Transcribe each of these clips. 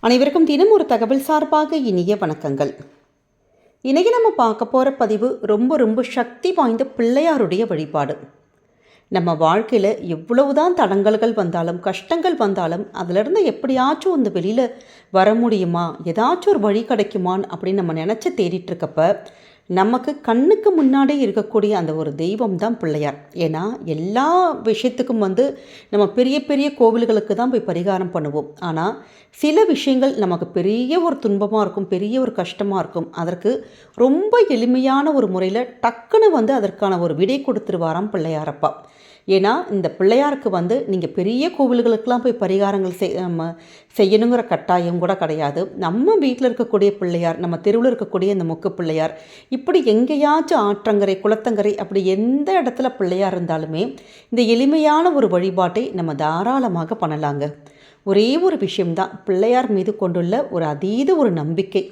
அனைவருக்கும் தினம் ஒரு தகவல் சார்பாக இனிய வணக்கங்கள். இன்றைக்கி நம்ம பார்க்க போகிற பதிவு ரொம்ப ரொம்ப சக்தி வாய்ந்த பிள்ளையாருடைய வழிபாடு. நம்ம வாழ்க்கையில் எவ்வளவுதான் தடங்கல்கள் வந்தாலும் கஷ்டங்கள் வந்தாலும் அதிலிருந்து எப்படியாச்சும் அந்த வெளியில் வர முடியுமா? ஏதாச்சும் ஒரு வழி கிடைக்குமான்னு அப்படின்னு நம்ம நினச்சி தேடிட்டுருக்கப்ப நமக்கு கண்ணுக்கு முன்னாடி இருக்கக்கூடிய அந்த ஒரு தெய்வம் தான் பிள்ளையார். ஏன்னா எல்லா விஷயத்துக்கும் வந்து நம்ம பெரிய பெரிய கோவில்களுக்கு தான் போய் பரிகாரம் பண்ணுவோம். ஆனால் சில விஷயங்கள் நமக்கு பெரிய ஒரு துன்பமாக இருக்கும் பெரிய ஒரு கஷ்டமாக இருக்கும். அதற்கு ரொம்ப எளிமையான ஒரு முறையில் டக்குன்னு வந்து அதற்கான ஒரு விடை கொடுத்துருவாராம் பிள்ளையாரப்பா ஏன்னா இந்த பிள்ளையாருக்கு வந்து நீங்கள் பெரிய கோவில்களுக்கெல்லாம் போய் பரிகாரங்கள் செய் நம்ம செய்யணுங்கிற கட்டாயம் கூட கிடையாது. நம்ம வீட்டில் இருக்கக்கூடிய பிள்ளையார் நம்ம தெருவில் இருக்கக்கூடிய இந்த முக்கு பிள்ளையார் இப்படி எங்கேயாச்சும் ஆற்றங்கரை குளத்தங்கரை அப்படி எந்த இடத்துல பிள்ளையார் இருந்தாலுமே இந்த எளிமையான ஒரு வழிபாட்டை நம்ம தாராளமாக பண்ணலாங்க. ஒரே ஒரு விஷயம்தான் பிள்ளையார் மீது கொண்டுள்ள ஒரு அதீத ஒரு நம்பிக்கை.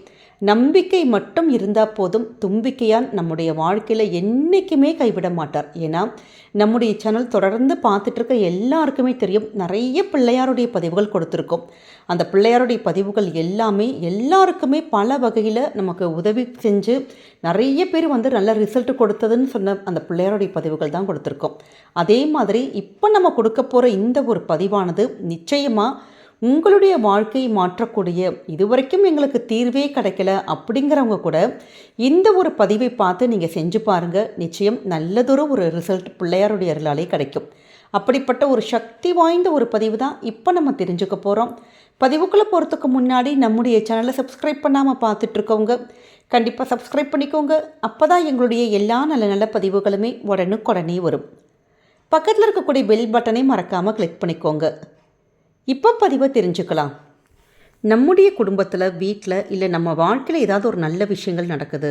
நம்பிக்கை மட்டும் இருந்தால் போதும். தும்பிக்கையான் நம்முடைய வாழ்க்கையில் என்றைக்குமே கைவிட மாட்டார். ஏன்னா நம்முடைய சேனல் தொடர்ந்து பார்த்துட்ருக்க எல்லாருக்குமே தெரியும். நிறைய பிள்ளையாருடைய பதிவுகள் கொடுத்துருக்கோம். அந்த பிள்ளையாருடைய பதிவுகள் எல்லாமே எல்லாருக்குமே பல வகையில் நமக்கு உதவி செஞ்சு நிறைய பேர் வந்து நல்ல ரிசல்ட் கொடுத்ததுன்னு சொன்ன அந்த பிள்ளையாருடைய பதிவுகள் தான் கொடுத்துருக்கோம். அதே மாதிரி இப்போ நம்ம கொடுக்க போகிற இந்த ஒரு பதிவானது நிச்சயமாக உங்களுடைய வாழ்க்கையை மாற்றக்கூடிய இதுவரைக்கும் எங்களுக்கு தீர்வே கிடைக்கல அப்படிங்கிறவங்க கூட இந்த ஒரு பதிவை பார்த்து நீங்கள் செஞ்சு பாருங்கள் நிச்சயம் நல்லதொரு ஒரு ரிசல்ட் பிள்ளையாருடைய அருளாலே கிடைக்கும். அப்படிப்பட்ட ஒரு சக்தி வாய்ந்த ஒரு பதிவு தான் இப்போ நம்ம தெரிஞ்சுக்க போகிறோம் பதிவுக்குள்ளே போகிறதுக்கு முன்னாடி நம்முடைய சேனலை சப்ஸ்கிரைப் பண்ணாமல் பார்த்துட்ருக்கவங்க கண்டிப்பாக சப்ஸ்கிரைப் பண்ணிக்கோங்க. அப்போ தான் எங்களுடைய எல்லா நல்ல நல்ல பதிவுகளுமே உடனுக்குடனே வரும். பக்கத்தில் இருக்கக்கூடிய பெல் பட்டனை மறக்காமல் கிளிக் பண்ணிக்கோங்க. இப்போ பதிவை தெரிஞ்சுக்கலாம். நம்முடைய குடும்பத்தில் வீட்டில் இல்லை நம்ம வாழ்க்கையில் ஏதாவது ஒரு நல்ல விஷயங்கள் நடக்குது.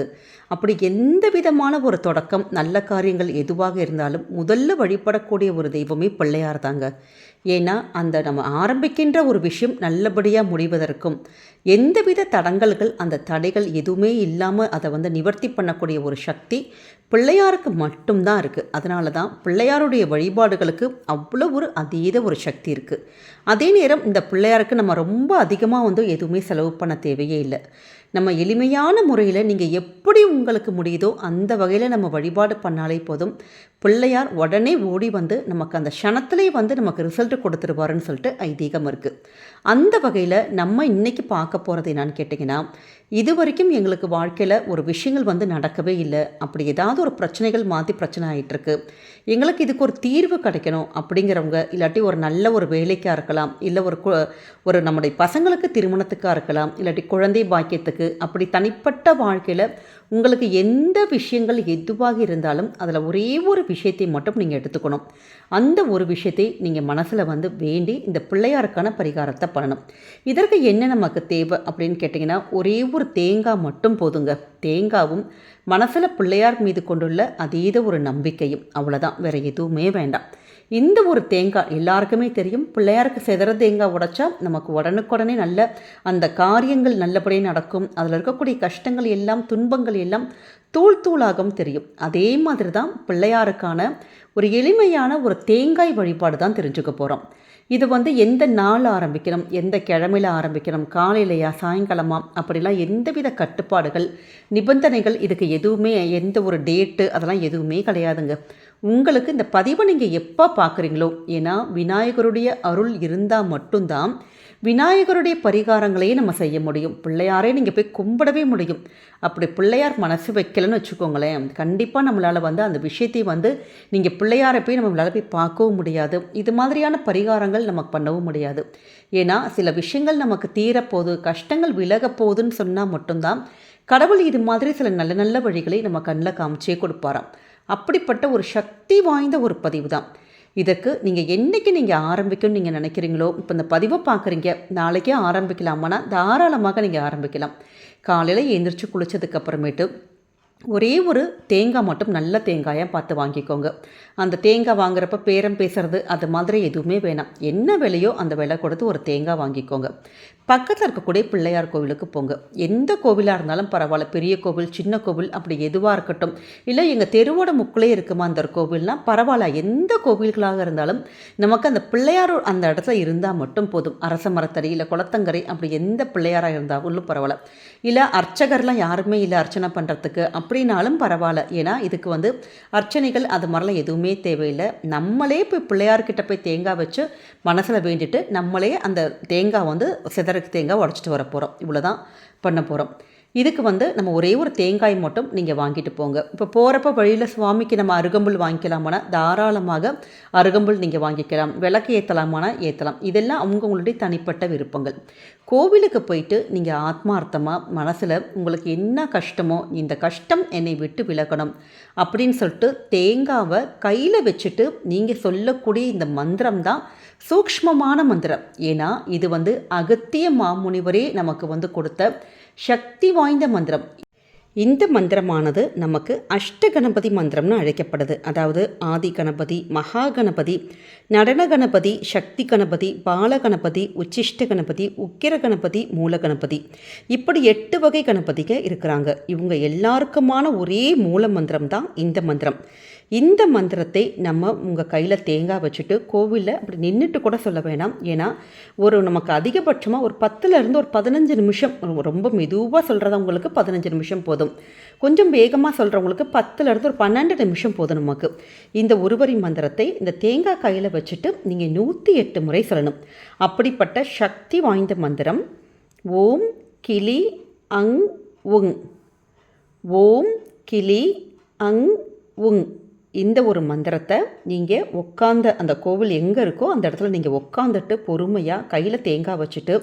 அப்படி எந்த விதமான ஒரு தொடக்கம் நல்ல காரியங்கள் எதுவாக இருந்தாலும் முதல்ல வழிபடக்கூடிய ஒரு தெய்வமே பிள்ளையார் தாங்க. ஏன்னா அந்த நம்ம ஆரம்பிக்கின்ற ஒரு விஷயம் நல்லபடியாக முடிவதற்கும் எந்தவித தடங்கல்கள் அந்த தடைகள் எதுவுமே இல்லாமல் அதை வந்து நிவர்த்தி பண்ணக்கூடிய ஒரு சக்தி பிள்ளையாருக்கு மட்டும்தான் இருக்குது அதனால தான் பிள்ளையாருடைய வழிபாடுகளுக்கு அவ்வளோ ஒரு அதீத ஒரு சக்தி இருக்குது அதே நேரம் இந்த பிள்ளையாருக்கு நம்ம ரொம்ப அதிகமாக வந்து எதுவுமே செலவு பண்ண தேவையே இல்லை. நம்ம எளிமையான முறையில் நீங்கள் எப்படி உங்களுக்கு முடியுதோ அந்த வகையில் நம்ம வழிபாடு பண்ணாலே போதும். பிள்ளையார் உடனே ஓடி வந்து நமக்கு அந்த க்ஷணத்துலேயே வந்து நமக்கு ரிசல்ட் கொடுத்துருவாருன்னு சொல்லிட்டு ஐதீகம் இருக்குது அந்த வகையில் நம்ம இன்றைக்கி பார்க்க போகிறது என்னான்னு கேட்டிங்கன்னா இது வரைக்கும் எங்களுக்கு வாழ்க்கையில் ஒரு விஷயங்கள் வந்து நடக்கவே இல்லை. அப்படி ஏதாவது ஒரு பிரச்சனைகள் மாற்றி பிரச்சனை ஆகிட்டுருக்கு எங்களுக்கு இதுக்கு ஒரு தீர்வு கிடைக்கணும் அப்படிங்கிறவங்க இல்லாட்டி ஒரு நல்ல ஒரு வேலைக்காக இருக்கலாம் இல்லை ஒரு ஒரு நம்முடைய பசங்களுக்கு திருமணத்துக்காக இருக்கலாம் இல்லாட்டி குழந்தை பாக்கியத்துக்கு அப்படி தனிப்பட்ட வாழ்க்கையில் உங்களுக்கு எந்த விஷயங்கள் எதுவாக இருந்தாலும் அதில் ஒரே ஒரு விஷயத்தை மட்டும் நீங்கள் எடுத்துக்கணும். அந்த ஒரு விஷயத்தை நீங்கள் மனசில் வந்து வேண்டி இந்த பிள்ளையாருக்கான பரிகாரத்தை பண்ணணும். இதற்கு என்ன நமக்கு தேவை அப்படின்னு கேட்டிங்கன்னா ஒரே ஒரு தேங்காய் மட்டும் போதுங்க. தேங்காவும் மனசில் பிள்ளையார் மீது கொண்டுள்ள அதீத ஒரு நம்பிக்கையும் அவ்வளோதான் வேறு எதுவுமே வேண்டாம். இந்த ஒரு தேங்காய் எல்லாருக்குமே தெரியும். பிள்ளையாருக்கு செதற தேங்காய் உடைச்சா நமக்கு உடனுக்குடனே நல்ல அந்த காரியங்கள் நல்லபடியாக நடக்கும். அதில் இருக்கக்கூடிய கஷ்டங்கள் எல்லாம் துன்பங்கள் எல்லாம் தூள் தூளாகவும் தெரியும். அதே மாதிரி தான் பிள்ளையாருக்கான ஒரு எளிமையான ஒரு தேங்காய் வழிபாடு தான் தெரிஞ்சுக்க போகிறோம் இது வந்து எந்த நாள் ஆரம்பிக்கணும்? எந்த கிழமையில் ஆரம்பிக்கணும்? காலையிலையா? சாயங்காலமா? அப்படிலாம் எந்தவித கட்டுப்பாடுகள் நிபந்தனைகள் இதுக்கு எதுவுமே எந்த ஒரு டேட்டு அதெல்லாம் எதுவுமே கிடையாதுங்க. உங்களுக்கு இந்த பதிவை நீங்கள் எப்போ பார்க்குறீங்களோ ஏன்னா விநாயகருடைய அருள் இருந்தால் மட்டும்தான் விநாயகருடைய பரிகாரங்களையே நம்ம செய்ய முடியும். பிள்ளையாரே நீங்கள் போய் கும்பிடவே முடியும். அப்படி பிள்ளையார் மனசு வைக்கலன்னு வச்சுக்கோங்களேன் கண்டிப்பாக நம்மளால் வந்து அந்த விஷயத்தை வந்து நீங்கள் பிள்ளையாரை போய் நம்மளால் போய் பார்க்கவும் முடியாது. இது மாதிரியான பரிகாரங்கள் நமக்கு பண்ணவும் முடியாது. ஏன்னா சில விஷயங்கள் நமக்கு தீரப்போகுது கஷ்டங்கள் விலகப்போகுதுன்னு சொன்னால் மட்டும்தான் கடவுள் இது மாதிரி சில நல்ல நல்ல வழிகளை நம்ம கண்ணில் காமிச்சே கொடுப்பாராம். அப்படிப்பட்ட ஒரு சக்தி வாய்ந்த ஒரு பதிவு தான் இதற்கு நீங்கள் என்றைக்கு நீங்கள் ஆரம்பிக்கணும்னு நீங்கள் நினைக்கிறீங்களோ இப்போ இந்த பதிவை பார்க்குறீங்க நாளைக்கே ஆரம்பிக்கலாமானா தாராளமாக நீங்கள் ஆரம்பிக்கலாம். காலையில் எழுந்திரிச்சு குளித்ததுக்கப்புறமேட்டு ஒரே ஒரு தேங்காய் மட்டும் நல்ல தேங்காயாக பார்த்து வாங்கிக்கோங்க. அந்த தேங்காய் வாங்குறப்ப பேரம் பேசுறது அது மாதிரி எதுவுமே வேணாம். என்ன விலையோ அந்த விலை கொடுத்து ஒரு தேங்காய் வாங்கிக்கோங்க. பக்கத்தில் இருக்கக்கூடிய பிள்ளையார் கோவிலுக்கு போங்க. எந்த கோவிலாக இருந்தாலும் பரவாயில்ல. பெரிய கோவில் சின்ன கோவில் அப்படி எதுவாக இருக்கட்டும். இல்லை எங்கள் தெருவோட முக்கிலே இருக்குமா அந்த கோவில்னால் பரவாயில்ல. எந்த கோவில்களாக இருந்தாலும் நமக்கு அந்த பிள்ளையார் அந்த இடத்துல இருந்தால் மட்டும் போதும். அரச மரத்தடி இல்லை குளத்தங்கரை அப்படி எந்த பிள்ளையாராக இருந்தாலும் பரவாயில்ல. இல்லை அர்ச்சகர்லாம் யாருமே இல்லை அர்ச்சனை பண்ணுறதுக்கு அப்படின்னாலும் பரவாயில்ல. ஏன்னா இதுக்கு வந்து அர்ச்சனைகள் அது மாதிரிலாம் எதுவுமே தேவையில்லை. நம்மளே போய் பிள்ளையார்கிட்ட போய் தேங்காய் வச்சு மனசில் வேண்டிட்டு நம்மளே அந்த தேங்காய் வந்து சிதறக்கு தேங்காய் உடச்சிட்டு வர போகிறோம் இவ்வளோ தான் பண்ண போகிறோம் இதுக்கு வந்து நம்ம ஒரே ஒரு தேங்காய் மட்டும் நீங்கள் வாங்கிட்டு போங்க. இப்போ போகிறப்ப வழியில் சுவாமிக்கு நம்ம அருகம்புல் வாங்கிக்கலாமானா தாராளமாக அருகம்புல் நீங்கள் வாங்கிக்கலாம். விளக்கு ஏற்றலாமானா ஏற்றலாம் இதெல்லாம் அவங்கவுங்களுடைய தனிப்பட்ட விருப்பங்கள். கோவிலுக்கு போயிட்டு நீங்கள் ஆத்மார்த்தமாக மனசில் உங்களுக்கு என்ன கஷ்டமோ இந்த கஷ்டம் என்னை விட்டு விலகணும் அப்படின்னு சொல்லிட்டு தேங்காவை கையில் வச்சுட்டு நீங்கள் சொல்லக்கூடிய இந்த மந்திரம் தான் சூக்ஷ்மமான மந்திரம். ஏன்னா இது வந்து அகத்திய மாமுனிவரே நமக்கு வந்து கொடுத்த சக்தி வாய்ந்த மந்திரம். இந்த மந்திரமானது நமக்கு அஷ்ட கணபதி மந்திரம்னு அழைக்கப்படுது. அதாவது ஆதி கணபதி மகா கணபதி நடன கணபதி சக்தி கணபதி பால கணபதி உச்சிஷ்ட கணபதி உக்கிர கணபதி மூல கணபதி. இப்படி எட்டு வகை கணபதிக இருக்கிறாங்க. இவங்க எல்லாருக்குமான ஒரே மூல மந்திரம் தான் இந்த மந்திரம். இந்த மந்திரத்தை நம்ம உங்கள் கையில் தேங்காய் வச்சுட்டு கோவிலில் அப்படி நின்றுட்டு கூட சொல்ல வேணாம். ஏன்னா ஒரு நமக்கு அதிகபட்சமாக ஒரு பத்துலேருந்து ஒரு பதினஞ்சு நிமிஷம் ரொம்ப மெதுவாக சொல்கிறதவங்களுக்கு பதினஞ்சு நிமிஷம் போதும். கொஞ்சம் வேகமாக சொல்கிறவங்களுக்கு பத்துலேருந்து ஒரு பன்னெண்டு நிமிஷம் போதும் நமக்கு. இந்த ஒருவரி மந்திரத்தை இந்த தேங்காய் கையில் வச்சுட்டு நீங்கள் நூற்றி எட்டு முறை சொல்லணும். அப்படிப்பட்ட சக்தி வாய்ந்த மந்திரம் ஓம் கிளி அங் உங். ஓம் கிளி அங் உங். இந்த ஒரு மந்திரத்தை நீங்கள் உட்காந்த அந்த கோவில் எங்கே இருக்கோ அந்த இடத்துல நீங்கள் உட்காந்துட்டு பொறுமையாக கையில் தேங்காய் வச்சுட்டு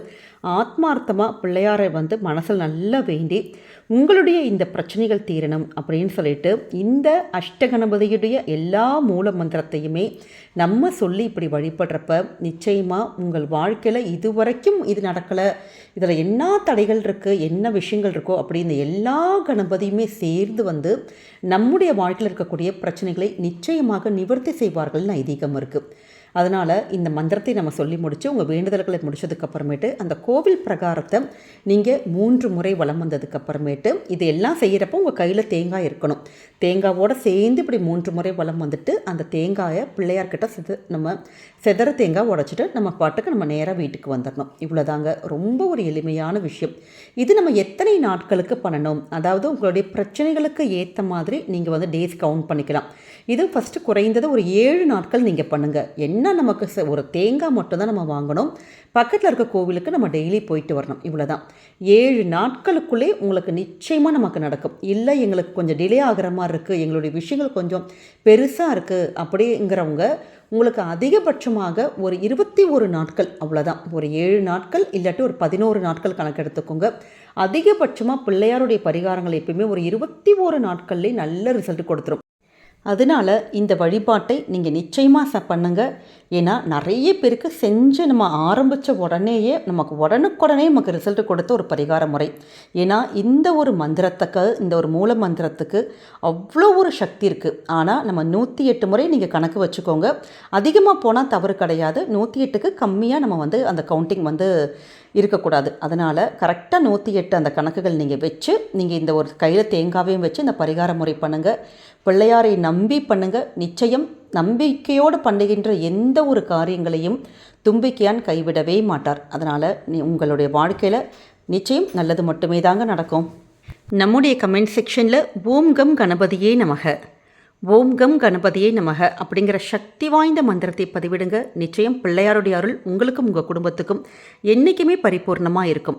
ஆத்மார்த்தமாக பிள்ளையாரை வந்து மனசில் நல்லா வேண்டி உங்களுடைய இந்த பிரச்சனைகள் தீரணும் அப்படின்னு சொல்லிட்டு இந்த அஷ்டகணபதியுடைய எல்லா மூல மந்திரத்தையுமே நம்ம சொல்லி இப்படி வழிபடுறப்ப நிச்சயமாக உங்கள் வாழ்க்கையில் இதுவரைக்கும் இது நடக்கலை. இதில் என்ன தடைகள் இருக்குது என்ன விஷயங்கள் இருக்கோ? அப்படின்னு எல்லா கணபதியுமே சேர்ந்து வந்து நம்முடைய வாழ்க்கையில் இருக்கக்கூடிய பிரச்சனைகளை நிச்சயமாக நிவர்த்தி செய்வார்கள்னு ஐதீகம் இருக்குது அதனால் இந்த மந்திரத்தை நம்ம சொல்லி முடித்து உங்கள் வேண்டுதல்களை முடிச்சதுக்கப்புறமேட்டு அந்த கோவில் பிரகாரத்தை நீங்கள் மூன்று முறை வளம் வந்ததுக்கப்புறமேட்டு இது எல்லாம் செய்கிறப்போ உங்கள் கையில் தேங்காய் இருக்கணும். தேங்காவோடு சேர்ந்து இப்படி மூன்று முறை வளம் வந்துட்டு அந்த தேங்காயை பிள்ளையார்கிட்ட சித நம்ம செதற தேங்காய் உடச்சிட்டு நம்ம பாட்டுக்கு நம்ம நேராக வீட்டுக்கு வந்துடணும் இவ்வளோதாங்க ரொம்ப ஒரு எளிமையான விஷயம். இது நம்ம எத்தனை நாட்களுக்கு பண்ணணும்? அதாவது உங்களுடைய பிரச்சனைகளுக்கு ஏற்ற மாதிரி நீங்கள் வந்து டேஸ் கவுண்ட் பண்ணிக்கலாம். இது ஃபஸ்ட்டு குறைந்தது ஒரு ஏழு நாட்கள் நீங்கள் பண்ணுங்கள் என்ன என்ன நமக்கு ஒரு தேங்காய் மட்டும் தான் நம்ம வாங்கணும். பக்கத்தில் இருக்க கோவிலுக்கு நம்ம டெய்லி போயிட்டு வரணும். இவ்வளோ தான் ஏழு நாட்களுக்குள்ளே உங்களுக்கு நிச்சயமாக நமக்கு நடக்கும். இல்லை எங்களுக்கு கொஞ்சம் டிலே ஆகிற மாதிரி இருக்குது எங்களுடைய விஷயங்கள் கொஞ்சம் பெருசாக இருக்குது அப்படிங்கிறவங்க உங்களுக்கு அதிகபட்சமாக ஒரு இருபத்தி ஒரு நாட்கள் அவ்வளோதான் ஒரு ஏழு நாட்கள் இல்லாட்டி ஒரு பதினோரு நாட்கள் கணக்கு எடுத்துக்கோங்க. அதிகபட்சமாக பிள்ளையாருடைய பரிகாரங்கள் எப்பயுமே ஒரு இருபத்தி ஒரு நாட்கள்லேயே நல்ல ரிசல்ட் கொடுத்துரும். அதனால் இந்த வழிபாட்டை நீங்கள் நிச்சயமாக ச பண்ணுங்கள் ஏன்னா நிறைய பேருக்கு செஞ்சு நம்ம ஆரம்பித்த உடனேயே நமக்கு உடனுக்குடனே நமக்கு ரிசல்ட் கொடுத்த ஒரு பரிகார முறை. ஏன்னா இந்த ஒரு மந்திரத்துக்கு இந்த ஒரு மூல மந்திரத்துக்கு அவ்வளோ ஒரு சக்தி இருக்குது ஆனால் நம்ம நூற்றி எட்டு முறை நீங்கள் கணக்கு வச்சுக்கோங்க. அதிகமாக போனால் தவறு கிடையாது. நூற்றி எட்டுக்கு கம்மியாக நம்ம வந்து அந்த கவுண்டிங் வந்து இருக்கக்கூடாது. அதனால் கரெக்டாக நூற்றி எட்டு அந்த கணக்குகள் நீங்கள் வச்சு நீங்கள் இந்த ஒரு கையில் தேங்காவையும் வச்சு இந்த பரிகார முறை பண்ணுங்கள் பிள்ளையாரை நம்பி பண்ணுங்கள் நிச்சயம் நம்பிக்கையோடு பண்ணுகின்ற எந்த ஒரு காரியங்களையும் தும்பிக்கையான் கைவிடவே மாட்டார். அதனால் நீ உங்களுடைய வாழ்க்கையில் நிச்சயம் நல்லது மட்டுமே தாங்க நடக்கும். நம்முடைய கமெண்ட் செக்ஷனில் ஓம் கம் கணபதியே நமக. ஓம் கம் கணபதியே நமக அப்படிங்கிற சக்தி வாய்ந்த மந்திரத்தை பதிவிடுங்க. நிச்சயம் பிள்ளையாருடைய அருள் உங்களுக்கும் உங்கள் குடும்பத்துக்கும் என்றைக்குமே பரிபூர்ணமாக இருக்கும்.